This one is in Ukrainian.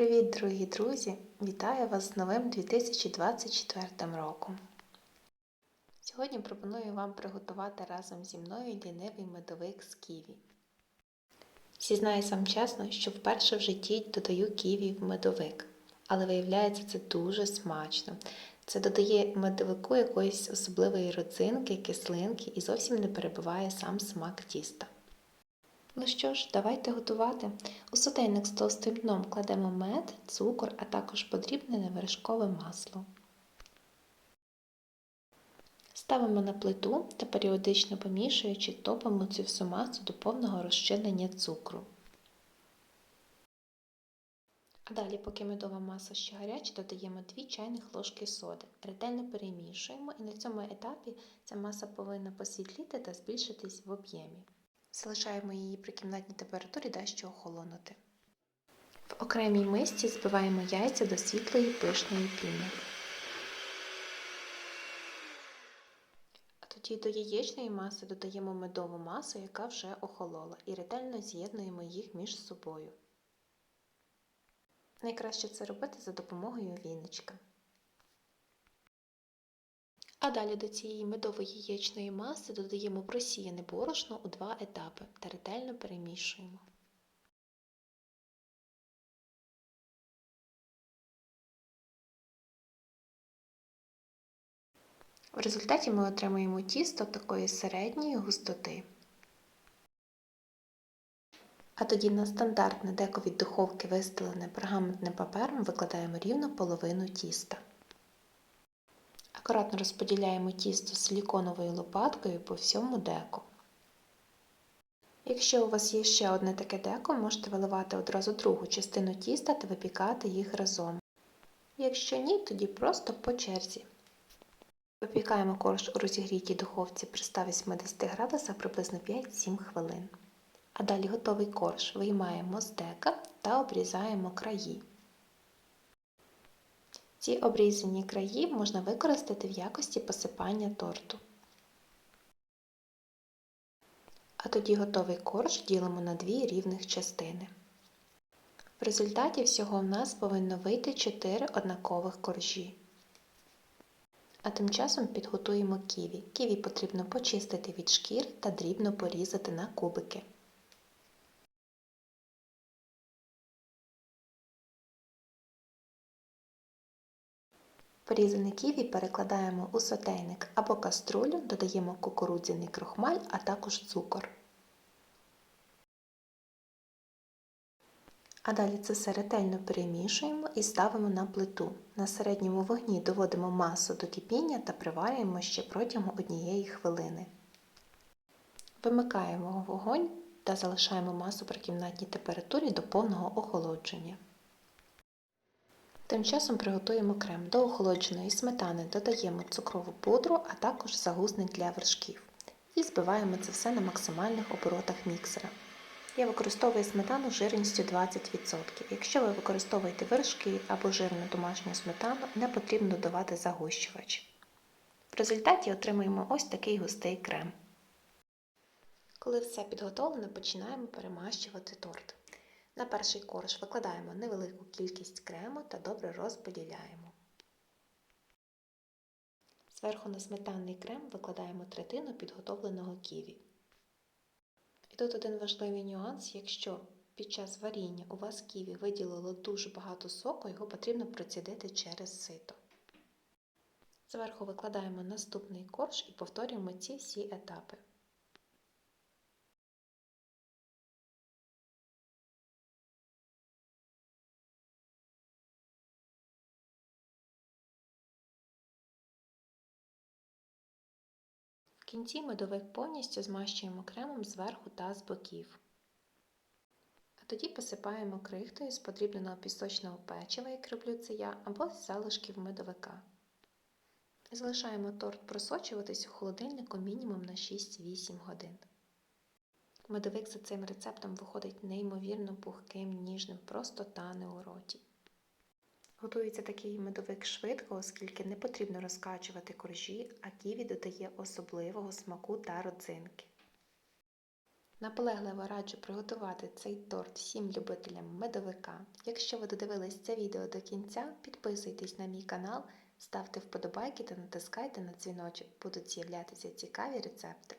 Привіт, дорогі друзі! Вітаю вас з новим 2024 роком. Сьогодні пропоную вам приготувати разом зі мною лінивий медовик з ківі. Зізнаюсь вам чесно, що вперше в житті додаю ківі в медовик, але виявляється це дуже смачно. Це додає медовику якоїсь особливої родзинки, кислинки і зовсім не перебиває сам смак тіста. Ну що ж, давайте готувати. У сотейник з толстим дном кладемо мед, цукор, а також подрібнене вершкове масло. Ставимо на плиту та періодично помішуючи, топимо цю всю масу до повного розчинення цукру. А далі, поки медова маса ще гаряча, додаємо 2 чайних ложки соди. Ретельно перемішуємо і на цьому етапі ця маса повинна посвітліти та збільшитись в об'ємі. Залишаємо її при кімнатній температурі дещо охолонути. В окремій мисці збиваємо яйця до світлої пишної піни. А тоді до яєчної маси додаємо медову масу, яка вже охолола, і ретельно з'єднуємо їх між собою. Найкраще це робити за допомогою віничка. А далі до цієї медової яєчної маси додаємо просіяне борошно у два етапи та ретельно перемішуємо. В результаті ми отримуємо тісто такої середньої густоти. А тоді на стандартне деко від духовки вистелене пергаментним папером викладаємо рівно половину тіста. Акуратно розподіляємо тісто силіконовою лопаткою по всьому деку. Якщо у вас є ще одне таке деко, можете виливати одразу другу частину тіста та випікати їх разом. Якщо ні, тоді просто по черзі. Випікаємо корж у розігрітій духовці при 180 градусах приблизно 5-7 хвилин. А далі готовий корж виймаємо з дека та обрізаємо краї. Ці обрізані краї можна використати в якості посипання торту. А тоді готовий корж ділимо на дві рівних частини. В результаті всього в нас повинно вийти 4 однакових коржі. А тим часом підготуємо ківі. Ківі потрібно почистити від шкір та дрібно порізати на кубики. Порізаний ківі перекладаємо у сотейник або каструлю, додаємо кукурудзяний крохмаль, а також цукор. А далі це все ретельно перемішуємо і ставимо на плиту. На середньому вогні доводимо масу до кипіння та приварюємо ще протягом однієї хвилини. Вимикаємо вогонь та залишаємо масу при кімнатній температурі до повного охолодження. Тим часом приготуємо крем. До охолодженої сметани додаємо цукрову пудру, а також загусник для вершків. І збиваємо це все на максимальних оборотах міксера. Я використовую сметану жирністю 20%. Якщо ви використовуєте вершки або жирну домашню сметану, не потрібно додавати загущувач. В результаті отримуємо ось такий густий крем. Коли все підготовлено, починаємо перемащувати торт. На перший корж викладаємо невелику кількість крему та добре розподіляємо. Зверху на сметанний крем викладаємо третину підготовленого ківі. І тут один важливий нюанс, якщо під час варіння у вас ківі виділило дуже багато соку, його потрібно процідити через сито. Зверху викладаємо наступний корж і повторюємо ці всі етапи. Кінці медовик повністю змащуємо кремом зверху та з боків. А тоді посипаємо крихтою з подрібненого пісочного печива, як роблю це я, або з залишків медовика. Залишаємо торт просочуватись у холодильнику мінімум на 6-8 годин. Медовик за цим рецептом виходить неймовірно пухким, ніжним, просто тане у роті. Готується такий медовик швидко, оскільки не потрібно розкачувати коржі, а ківі додає особливого смаку та родзинки. Наполегливо раджу приготувати цей торт всім любителям медовика. Якщо ви додивились це відео до кінця, підписуйтесь на мій канал, ставте вподобайки та натискайте на дзвіночок. Будуть з'являтися цікаві рецепти.